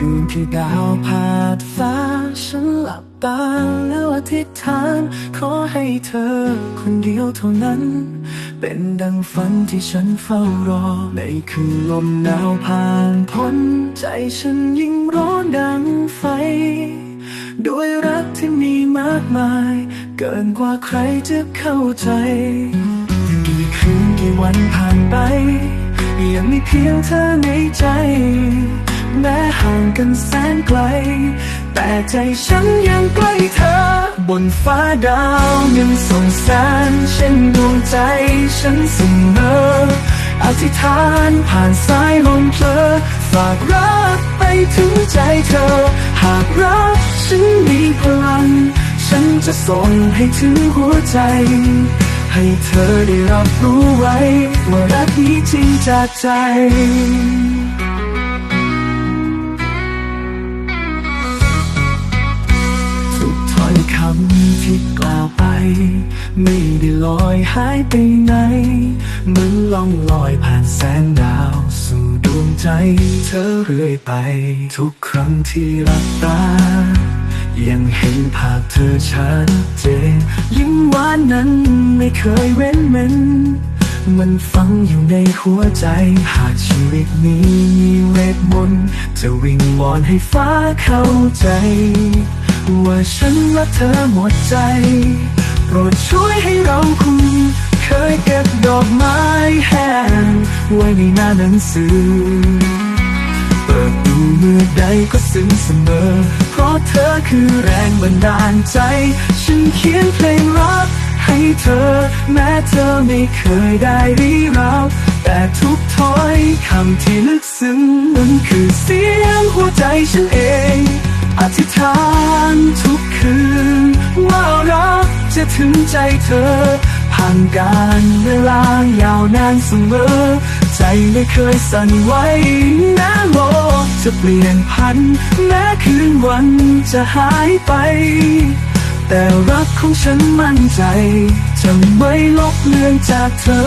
ที่ดาวพาดฟ้าฉันหลับตาแล้วอธิษฐาน ขอให้เธอคนเดียวเท่านั้น เป็นดังฝันที่ฉันเฝ้ารอ ในคืนลมหนาวผ่านพ้น ใจฉันยิ่งร้อนดังไฟ ด้วยรักที่มีมากมาย เกินกว่าใครจะเข้าใจกี่คืนกี่วันผ่านไปยังมีเพียงเธอในใจ แม้ห่างกันแสนไกล แต่ใจฉันยังใกล้เธอ บนฟ้าดาวยังส่องแสงเช่นดวงใจฉันเสมออธิษฐานผ่านสายลมเพลอฝากรักไปถึงใจเธอ หากรักฉันมีพลัง ฉันจะส่งให้ถึงหัวใจ ให้เธอได้รับรู้ไว้ ว่ารักนี้จริงจากใจ ไม่ได้ลอยหายไปไหนเหมือนล่องลอยผ่านแสงดาว สู่ดวงใจเธอเรื่อยไป ทุกครั้งที่หลับตา ยังเห็นภาพเธอชัดเจนยิ้มหวานนั้นไม่เคยเว้นเว้นมันฝังอยู่ในหัวใจ หากชีวิตนี้มีเวทมนต์จะวิงวอนให้ฟ้าเข้าใจ ว่าฉันรักเธอหมดใจ โปรดช่วยให้เราคุณเคยเก็บดอกไม้แห้งไว้ในหน้าหนังสือ เปิดดูเมื่อใดก็ซึ้งเสมอ เพราะเธอคือแรงบันดาลใจ ฉันเขียนเพลงรักให้เธอ แม้เธอไม่เคยได้รีเราแต่ทุกถ้อยคำที่ลึกซึ้งนั้นคือเสียงหัวใจฉันเอง อธิษฐานทุกคืนว่ารัก จะถึงใจเธอ ผ่านการเวลายาวนานเสมอ ใจไม่เคยสั่นไหวแม้โลกจะเปลี่ยนพัน แม้คืนวันจะหายไป แต่รักของฉันมั่นใจ จะไม่ลบเลือนจากเธอ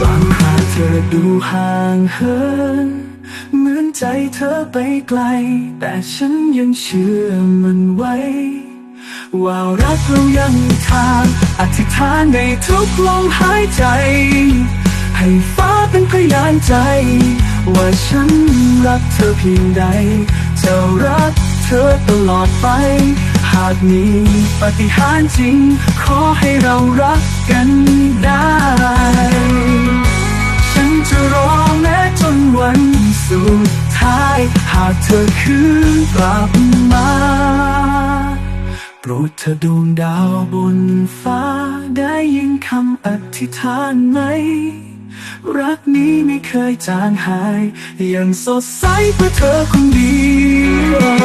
บางคราเธอดูห่างเหิน ใจเธอไปไกล แต่ฉันยังเชื่อมันไว้ ว่ารักเรายังทางอธิษฐานในทุกลมหายใจ ให้ฟ้าเป็นพยานใจ ว่าฉันรักเธอเพียงใด จะรักเธอตลอดไป หากมีปฏิหารจริง ขอให้เรารักกัน อคืนกลับมาโปรดเธอดวงดาวบนฟ้า ได้ยินคำอธิษฐานไหม รักนี้ไม่เคยจางหาย ยังสดใสเพื่อเธอคนเดียว